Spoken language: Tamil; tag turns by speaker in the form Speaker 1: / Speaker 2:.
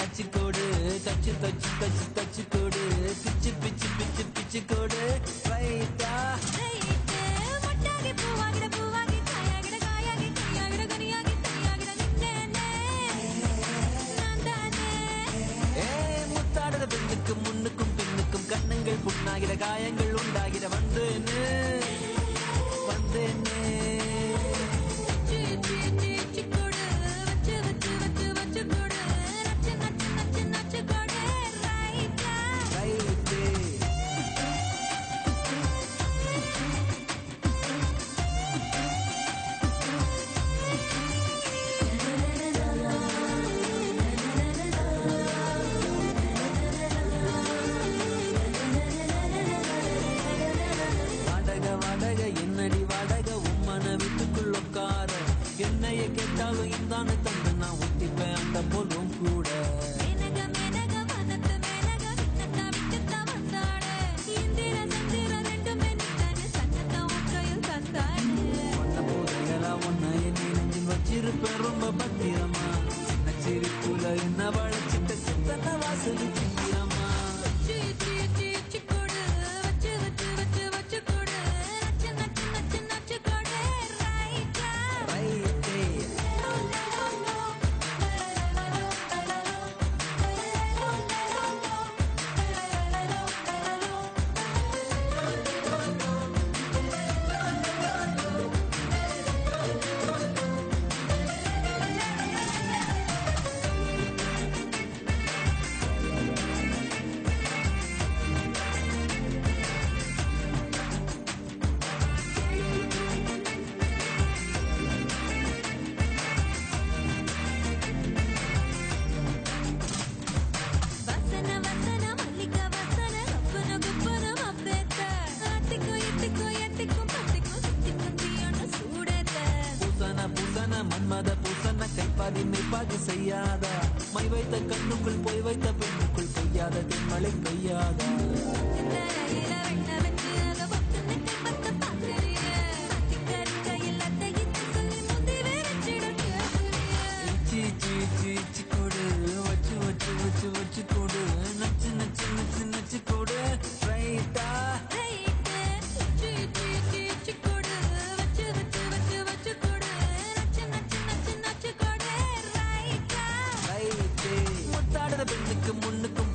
Speaker 1: அச்சு கோடு தச்சு தச்சு தச்சு தச்சு கோடு. பிச்சு பிச்சு பிச்சு பிச்சு கோடு. வைத்தா முன்னுக்கும் பின்னுக்கும் கண்ணங்கள் புண்ணாகிற காயங்கள் உண்டாகிற வந்து என்ன வளர்ச்சிட்ட சுத்தன வாசலு தீரமா யாரின்மை பாகு செய்யாதா? மை வைத்த கண்ணுக்குள் போய் வைத்த பெண்ணுக்குள் பெய்யாத தென்மலை பெய்யாதா முன்னுக்கும்